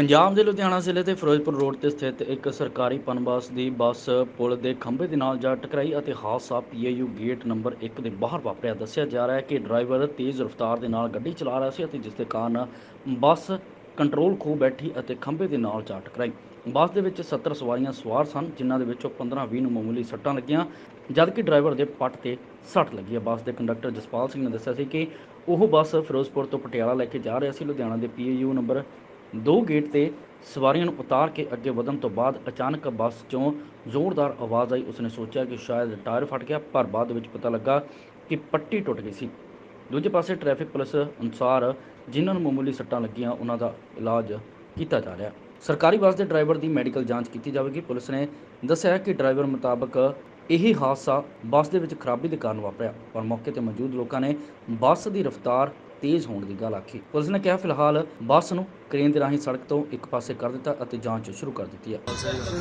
ਪੰਜਾਬ ਦੇ ਲੁਧਿਆਣਾ ਜ਼ਿਲ੍ਹੇ ਦੇ ਫਿਰੋਜ਼ਪੁਰ ਰੋਡ ਤੇ ਸਥਿਤ ਇੱਕ ਸਰਕਾਰੀ ਪਨਬੱਸ ਦੀ ਬੱਸ ਪੁਲ ਦੇ ਖੰਭੇ ਦੇ ਨਾਲ ਜਾ ਟਕਰਾਈ ਅਤੇ ਹਾਦਸਾ ਪੀਏਯੂ ਗੇਟ ਨੰਬਰ 1 ਦੇ ਬਾਹਰ ਵਾਪਰਿਆ। ਦੱਸਿਆ ਜਾ ਰਿਹਾ ਹੈ ਕਿ ਡਰਾਈਵਰ ਤੇਜ਼ ਰਫ਼ਤਾਰ ਦੇ ਨਾਲ ਗੱਡੀ ਚਲਾ ਰਿਹਾ ਸੀ ਅਤੇ ਜਿਸ ਦੇ ਕਾਰਨ ਬੱਸ ਕੰਟਰੋਲ ਖੋ ਬੈਠੀ ਅਤੇ ਖੰਭੇ ਦੇ ਨਾਲ ਜਾ ਟਕਰਾਈ। ਬੱਸ ਦੇ ਵਿੱਚ 70 ਸਵਾਰੀਆਂ ਸਵਾਰ ਸਨ, ਜਿਨ੍ਹਾਂ ਦੇ ਵਿੱਚੋਂ 15-20 ਨੂੰ ਮਾਮੂਲੀ ਸੱਟਾਂ ਲੱਗੀਆਂ ਜਦਕਿ ਡਰਾਈਵਰ ਦੇ ਪੱਟ ਤੇ ਸੱਟ ਲੱਗੀ ਹੈ। ਬੱਸ ਦੇ ਕੰਡਕਟਰ ਜਸਪਾਲ ਸਿੰਘ ਨੇ ਦੱਸਿਆ ਸੀ ਕਿ ਉਹ ਬੱਸ ਫਿਰੋਜ਼ਪੁਰ ਤੋਂ ਪਟਿਆਲਾ ਲੈ ਕੇ ਜਾ ਰਿਹਾ ਸੀ। ਲੁਧਿਆਣਾ ਦੇ ਪੀਏਯੂ ਨੰਬਰ ਦੋ ਗੇਟ ਤੇ ਸਵਾਰੀਆਂ ਨੂੰ ਉਤਾਰ ਕੇ ਅੱਗੇ ਵਧਣ ਤੋਂ ਬਾਅਦ ਅਚਾਨਕ ਬੱਸ 'ਚੋਂ ਜ਼ੋਰਦਾਰ ਆਵਾਜ਼ ਆਈ। ਉਸਨੇ ਸੋਚਿਆ ਕਿ ਸ਼ਾਇਦ ਟਾਇਰ ਫਟ ਗਿਆ, ਪਰ ਬਾਅਦ ਵਿੱਚ ਪਤਾ ਲੱਗਾ ਕਿ ਪੱਟੀ ਟੁੱਟ ਗਈ ਸੀ। ਦੂਜੇ ਪਾਸੇ ਟ੍ਰੈਫਿਕ ਪੁਲਿਸ ਅਨੁਸਾਰ ਜਿਨ੍ਹਾਂ ਨੂੰ ਮਾਮੂਲੀ ਸੱਟਾਂ ਲੱਗੀਆਂ, ਉਹਨਾਂ ਦਾ ਇਲਾਜ ਕੀਤਾ ਜਾ ਰਿਹਾ ਸਰਕਾਰੀ ਬੱਸ ਦੇ ਡਰਾਈਵਰ ਦੀ ਮੈਡੀਕਲ ਜਾਂਚ ਕੀਤੀ ਜਾਵੇਗੀ। ਪੁਲਿਸ ਨੇ ਦੱਸਿਆ ਕਿ ਡਰਾਈਵਰ ਮੁਤਾਬਕ ਇਹ ਹਾਦਸਾ ਬੱਸ ਦੇ ਵਿੱਚ ਖਰਾਬੀ ਦੇ ਕਾਰਨ ਵਾਪਰਿਆ। ਪਰ ਮੌਕੇ ਤੇ ਮੌਜੂਦ ਲੋਕਾਂ ਨੇ ਬੱਸ ਦੀ ਰਫ਼ਤਾਰ ਤੇਜ਼ ਹੋਣ ਦੀ ਗੱਲ ਆਖੀ। ਪੁਲਿਸ ਨੇ ਕਿਹਾ ਫਿਲਹਾਲ ਬੱਸ ਨੂੰ ਕ੍ਰੇਨ ਦੇ ਰਾਹੀਂ ਸੜਕ ਤੋਂ ਇੱਕ ਪਾਸੇ ਕਰ ਦਿੱਤਾ ਅਤੇ ਜਾਂਚ ਸ਼ੁਰੂ ਕਰ ਦਿੱਤੀ ਹੈ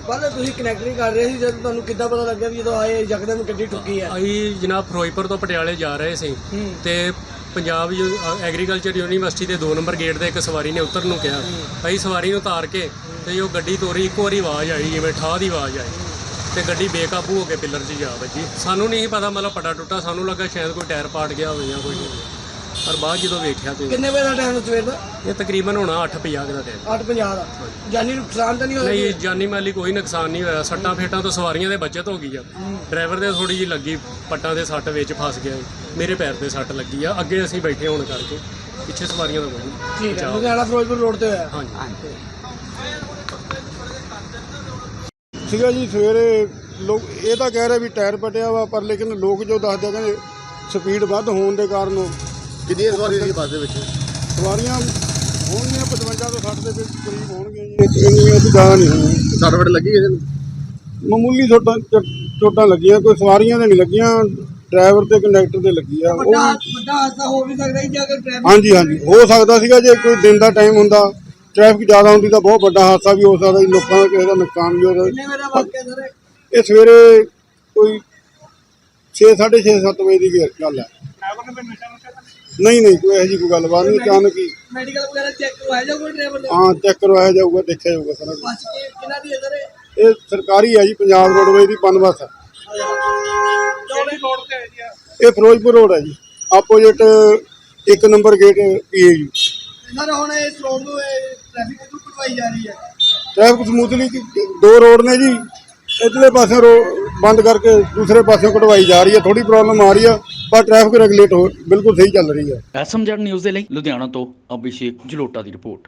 ਪਹਿਲਾਂ ਤੁਸੀਂ ਕਨੈਕਟਰੀ ਕਰ ਰਹੇ ਸੀ ਜਦ ਤੁਹਾਨੂੰ ਕਿੱਦਾਂ ਪਤਾ ਲੱਗਿਆ ਵੀ ਜਦੋਂ ਆਏ ਯਕਦਮ ਗੱਡੀ ਠੁੱਕੀ ਹੈ ਅਸੀਂ ਜਨਾਬ ਫਿਰੋਜ਼ਪੁਰ ਤੋਂ ਪਟਿਆਲੇ ਜਾ ਰਹੇ ਸੀ ਤੇ ਪੰਜਾਬ ਯੂ- ਅ, ਐਗਰੀਕਲਚਰ ਯੂਨੀਵਰਸਿਟੀ ਦੇ 2 ਨੰਬਰ ਗੇਟ ਤੇ ਇੱਕ ਸਵਾਰੀ ਨੇ ਉਤਰਨ ਨੂੰ ਕਿਹਾ। ਅਸੀਂ ਸਵਾਰੀ ਨੂੰ ਉਤਾਰ ਕੇ ਤੇ ਉਹ ਗੱਡੀ ਤੋਰੀ ਇੱਕੋ ਵਾਰੀ ਆਵਾਜ਼ ਆਈ ਜਿਵੇਂ ਠਾਹ ਦੀ ਆਵਾਜ਼ ਆਈ। ਤੇ ਗੱਡੀ ਬੇਕਾਬੂ ਹੋ ਕੇ ਪਿੱਲਰ 'ਚ ਜਾ ਵੱਜੀ। ਸਾਨੂੰ ਨਹੀਂ ਪਤਾ ਮਤਲਬ ਪਟਾ ਟੁੱਟਾ ਸਾਨੂੰ ਲੱਗਾ ਸ਼ਾਇਦ ਕੋਈ ਟਾਇਰ ਪਾਟ ਗਿਆ ਹੋਵੇ ਜਾਂ ਕੋਈ ਪਰ ਬਾਅਦ ਜਦੋਂ ਵੇਖਿਆ ਤੇ ਕਿੰਨੇ ਵਜੇ ਦਾ ਟਾਈਮ ਸਵੇਰ ਦਾ? ਇਹ ਤਕਰੀਬਨ ਹੋਣਾ 8:50 ਦਾ ਟਾਈਮ 8:50 ਦਾ। ਜਾਨੀ ਨੁਕਸਾਨ ਤਾਂ ਨਹੀਂ ਹੋਇਆ ਨਹੀਂ ਜਾਨੀ ਮਾਲੀ ਕੋਈ ਨੁਕਸਾਨ ਨਹੀਂ ਹੋਇਆ। ਸੱਟਾਂ ਫੇਟਾਂ ਤੋਂ ਸਵਾਰੀਆਂ ਦੇ ਬਚਤ ਹੋ ਗਈ ਆ। ਡਰਾਈਵਰ ਦੇ ਥੋੜੀ ਜਿਹੀ ਲੱਗੀ ਪੱਟਾਂ ਦੇ ਸੱਟ ਵਿੱਚ ਫਸ ਗਿਆ। ਮੇਰੇ ਪੈਰ ਤੇ ਸੱਟ ਲੱਗੀ ਆ। ਅੱਗੇ ਅਸੀਂ ਬੈਠੇ ਹੋਣ ਕਰਕੇ ਪਿੱਛੇ ਸਵਾਰੀਆਂ ਦਾ ਕੋਈ ਨਹੀਂ ਠੀਕ ਹੈ। ਲੁਧਿਆਣਾ ਫਿਰੋਜ਼ਪੁਰ ਰੋਡ ਤੇ ਹੋਇਆ। ਹਾਂਜੀ। ਸੀਗਾ ਜੀ ਸਵੇਰੇ ਲੋਕ ਇਹ ਤਾਂ ਕਹਿ ਰਹੇ ਵੀ ਟਾਇਰ ਪਟਿਆ ਵਾ ਪਰ ਲੇਕਿਨ ਲੋਕ ਜੋ ਦੱਸਦੇ ਕਹਿੰਦੇ ਸਪੀਡ ਵੱਧ ਹੋਣ ਦੇ ਕਾਰਨ ਕਿੰਨੀਆਂ ਸਵਾਰੀਆਂ ਸੀ ਬੱਸ ਦੇ ਵਿੱਚ? ਸਵਾਰੀਆਂ ਹੋਣਗੀਆਂ 55 ਤੋਂ 60 ਦੇ ਵਿੱਚ ਕਰੀਬ ਹੋਣਗੀਆਂ ਜੀ। ਇੰਨੀਆਂ ਤਾਂ ਜ਼ਿਆਦਾ ਨਹੀਂ ਹੋਣਗੀਆਂ ਸੱਟ ਫਟ ਲੱਗੀ ਕਿਸੇ ਨੂੰ ਮਾਮੂਲੀ ਚ- ਚੋਟਾਂ ਲੱਗੀਆਂ ਕੋਈ ਸਵਾਰੀਆਂ ਦੇ ਨਹੀਂ ਲੱਗੀਆਂ ਡਰਾਈਵਰ ਤੇ ਕੰਡਕਟਰ ਦੇ ਲੱਗੀ ਆ। ਉਹ ਵੱਡਾ ਵੱਡਾ ਹਾਦਸਾ ਹੋ ਵੀ ਸਕਦਾ ਜੇ ਅਗਰ ਟ੍ਰੈਫਿਕ ਹਾਂਜੀ ਹਾਂਜੀ ਹੋ ਸਕਦਾ ਸੀਗਾ ਜੇ ਕੋਈ ਦਿਨ ਦਾ ਟਾਈਮ ਹੁੰਦਾ ਟ੍ਰੈਫਿਕ ਜ਼ਿਆਦਾ ਹੁੰਦੀ ਤਾਂ ਬਹੁਤ ਵੱਡਾ ਹਾਦਸਾ ਵੀ ਹੋ ਸਕਦਾ ਸੀ ਲੋਕਾਂ ਦਾ ਕਿਸੇ ਦਾ ਨੁਕਸਾਨ ਵੀ ਹੋ ਸਕਦਾ। ਇਹ ਸਵੇਰੇ ਕੋਈ 6 6:30 7 ਵਜੇ ਦੀ ਗੱਲ ਹੈ। ਨਹੀਂ ਨਹੀਂ ਕੋਈ ਇਹੋ ਜਿਹੀ ਕੋਈ ਗੱਲਬਾਤ ਨਹੀਂ ਅਚਾਨਕ ਹੀ। ਮੈਡੀਕਲ ਵਗੈਰਾ ਚੈੱਕ ਕਰਵਾਇਆ ਜਾ ਕੋਈ ਡਰਾਈਵਰ ਦਾ ਹਾਂ ਚੈੱਕ ਕਰਵਾਇਆ ਜਾਊਗਾ ਦੇਖਿਆ ਜਾਊਗਾ ਸਾਰਾ ਕੁਛ। ਬੱਸ ਕਿ ਕਿਹਨਾਂ ਦੀ ਹੈ ਸਰ ਇਹ? ਇਹ ਸਰਕਾਰੀ ਹੈ ਜੀ ਪੰਜਾਬ ਰੋਡਵੇਜ਼ ਦੀ ਪਨ ਬੱਸ ਹੈ ਇਹ? ਫਿਰੋਜ਼ਪੁਰ ਰੋਡ ਹੈ ਜੀ। ਆਪੋਜੀਟ ਇੱਕ ਨੰਬਰ ਗੇਟ ਪੀਏਯੂ ਸਰ ਹੁਣ ਇਸ ਰੋਡ ਨੂੰ ਟ੍ਰੈਫਿਕ ਨੂੰ ਕਟਵਾਈ ਜਾ ਰਹੀ ਹੈ। ਟ੍ਰੈਫਿਕ ਸਮੂਥਲੀ ਦੋ ਰੋਡ ਨੇ ਜੀ। ਇਧਰਲੇ ਪਾਸੇ ਰੋ ਬੰਦ ਕਰਕੇ ਦੂਸਰੇ ਪਾਸੇ ਕਢਵਾਈ ਜਾ ਰਹੀ ਹੈ। ਥੋੜੀ ਪ੍ਰੋਬਲਮ ਆ ਰਹੀ ਹੈ। ਪਰ ਟ੍ਰੈਫਿਕ ਰੈਗੂਲੇਟ ਹੋ ਬਿਲਕੁਲ ਸਹੀ ਚੱਲ ਰਹੀ ਹੈ। ਐਸਐਮਜੈਡ ਨਿਊਜ਼ ਦੇ ਲਈ ਲੁਧਿਆਣਾ ਤੋਂ ਅਭਿਸ਼ੇਕ ਜਲੋਟਾ ਦੀ ਰਿਪੋਰਟ।